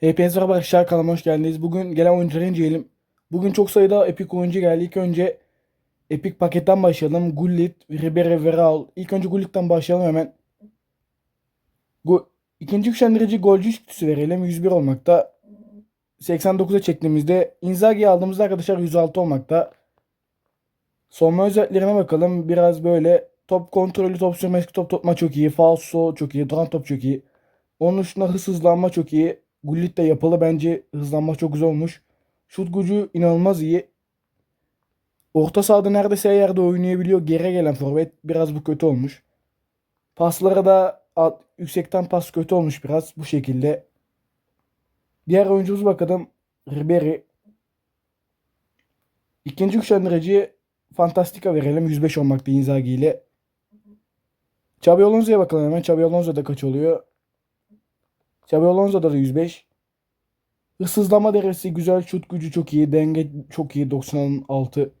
Hepinize merhaba arkadaşlar kanalıma hoş geldiniz. Bugün gelen oyuncuları inceleyelim. Bugün çok sayıda epik oyuncu geldi. İlk önce epik paketten başlayalım. Gullit, Ribery ve Raul. İlk önce Gullit'ten başlayalım hemen. Go İkinci güçlendirici golcü üstüsü verelim. 101 olmakta. 89'a çektiğimizde Inzaghi'yi aldığımızda arkadaşlar 106 olmakta. Sonma özelliklerine bakalım. Biraz böyle top kontrolü, top sürmesi, top tutma çok iyi. Falso çok iyi. Duran top çok iyi. Onun dışında hız hızlanma çok iyi. Gullit de yapılı bence hızlanma çok güzel olmuş. Şut gücü inanılmaz iyi. Orta sahada neredeyse her yerde oynayabiliyor. Geri gelen forvet biraz bu kötü olmuş. Paslara da alt, yüksekten pas kötü olmuş biraz bu şekilde. Diğer oyuncumuza bakalım. Ribery. İkinci güçlendirici Fantastika verelim. 105 olmakta Inzaghi ile. Xabi Alonso'ya bakalım hemen. Xabi Alonso'da kaç oluyor? Xabi Alonso'da da 105. Hızsızlama derecesi güzel. Şut gücü çok iyi. Denge çok iyi. 96.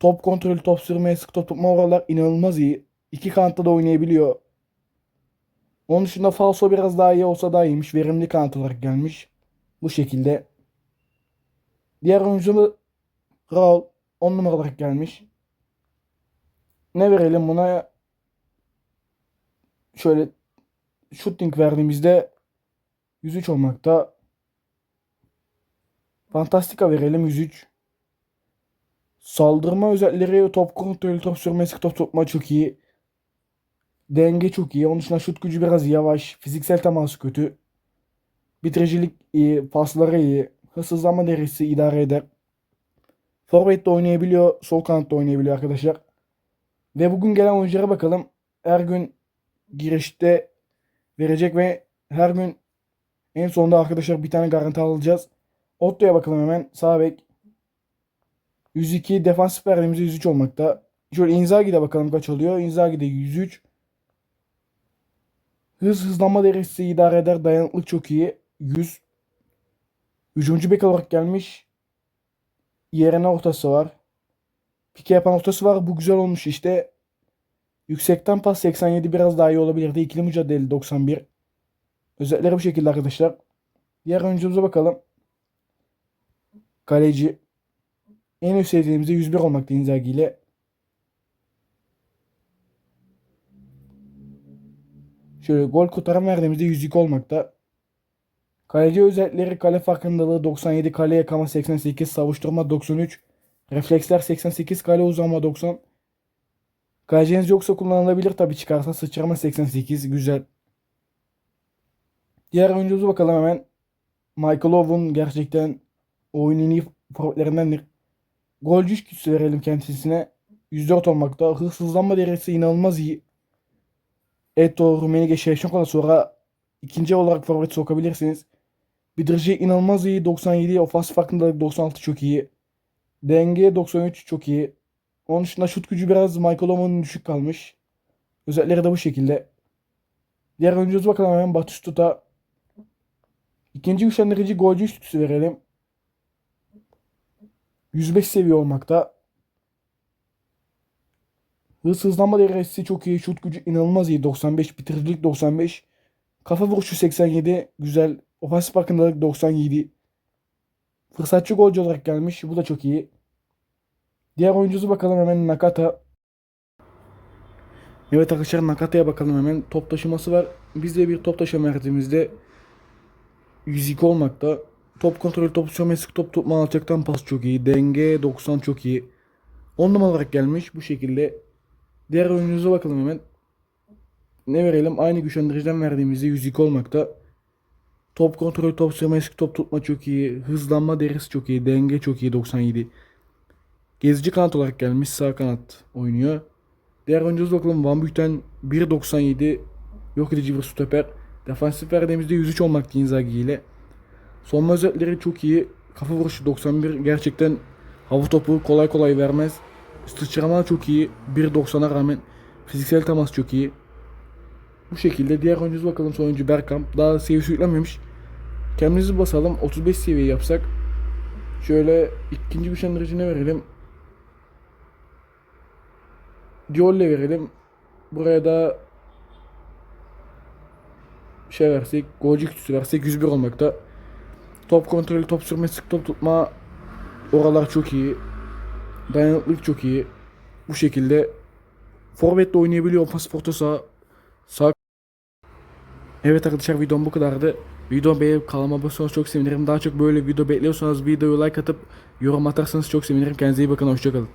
Top kontrolü, top sürmeye, sık top tutma oralar inanılmaz iyi. İki kanatta da oynayabiliyor. Onun dışında falso biraz daha iyi olsa daha iyiymiş. Verimli kanat olarak gelmiş. Bu şekilde. Diğer oyuncumuz Raul 10 numara olarak gelmiş. Ne verelim buna? Şöyle shooting verdiğimizde 103 olmakta. Fantastika verelim 103. Saldırma özellikleri top kontrolü, top sürmesi, top tutma çok iyi. Denge çok iyi. Onun dışında şut gücü biraz yavaş. Fiziksel teması kötü. Bitiricilik iyi. Pasları iyi. Hızsızlanma derecesi idare eder. Forvet de oynayabiliyor. Sol kanatta oynayabiliyor arkadaşlar. Ve bugün gelen oyunculara bakalım. Her gün girişte verecek ve her gün en sonunda arkadaşlar bir tane garanti alacağız. Otto'ya bakalım hemen. Sağ bek. 102 defansif verdiğimizde 103 olmakta. Şöyle Inzaghi'de bakalım kaç oluyor. Inzaghi'de 103. Hız hızlanma derecesi idare eder. Dayanıklık çok iyi. 100. Hücumcu bek olarak gelmiş. Yerine ortası var. Pike yapan ortası var. Bu güzel olmuş işte. Yüksekten pas 87 biraz daha iyi olabilirdi. İkili mücadele 91. Özellikleri bu şekilde arkadaşlar. Diğer oyuncumuza bakalım. Kaleci. En üst sevdiğimizde 101 olmakta Inzaghi ile. Şöyle gol kurtaran verdiğimizde 102 olmakta. Kaleci özellikleri kale farkındalığı 97, kale yakama 88, savuşturma 93, refleksler 88, kale uzanma 90. Kaleciniz yoksa kullanılabilir tabi çıkarsa sıçrama 88 güzel. Diğer oyuncumuza bakalım hemen. Michael Owen gerçekten oyunun en iyi forvetlerindendir. Golcü güçlüsü verelim kendisine. 104 olmakta. Hızsızlanma derecesi inanılmaz iyi. Eto, Rumenige, Şevşenko'dan sonra ikinci olarak forvet sokabilirsiniz. Bidirci inanılmaz iyi. 97. Ofans farkındalık 96 çok iyi. Denge 93 çok iyi. Onun dışında şut gücü biraz Michael Owen'ın düşük kalmış. Özellikleri de bu şekilde. Diğer oyuncumuza bakalım hemen Batistuta. İkinci güçlendirici golcü üstüsü verelim. 105 seviye olmakta. Hız hızlanma derecesi çok iyi. Şut gücü inanılmaz iyi. 95. Bitiricilik 95. Kafa vuruşu 87. Güzel. Ofansif farkındalık 97. Fırsatçı golcü olarak gelmiş. Bu da çok iyi. Diğer oyuncusu bakalım hemen Nakata. Evet arkadaşlar Nakata'ya bakalım hemen. Top taşıması var. Biz de bir top taşıma verdiğimizde 102 olmakta. Top kontrolü, top sürmesi, top tutma alçaktan pas çok iyi. Denge 90 çok iyi. 10 numara olarak gelmiş bu şekilde. Diğer oyuncunuza bakalım hemen. Ne verelim? Aynı güçlendiriciden verdiğimizde 102 olmakta. Top kontrolü, top sürmesi, top tutma çok iyi. Hızlanma derisi çok iyi. Denge çok iyi 97. Gezici kanat olarak gelmiş. Sağ kanat oynuyor. Diğer oyuncunuza bakalım. Van Büyük'ten 1.97 yok edici bir stoper. Defansif verdiğimizde 103 olmakta Inzaghi ile. Sonma özellikleri çok iyi. Kafa vuruşu 91. Gerçekten hava topu kolay kolay vermez. Sıçrama çok iyi. 1.90'a rağmen fiziksel temas çok iyi. Bu şekilde diğer oyuncuya bakalım son oyuncu Bergkamp. Daha seviyesi yüklenmemiş. Kendimizi basalım. 35 seviye yapsak. Şöyle ikinci güçlendiricine verelim. Diolle verelim. Buraya da şey versek, golcü kutusu versek 101 olmakta. Top kontrolü, top sürme, sık top tutma oralar çok iyi. Dayanıklılık çok iyi. Bu şekilde forvetle oynayabiliyor. Ofans orta saha. Sağ Evet arkadaşlar videom bu kadardı. Videomu beğenip kanalıma abone çok sevinirim. Daha çok böyle video bekliyorsanız videoyu like atıp yorum atarsanız çok sevinirim. Kendinize iyi bakın. Hoşçakalın.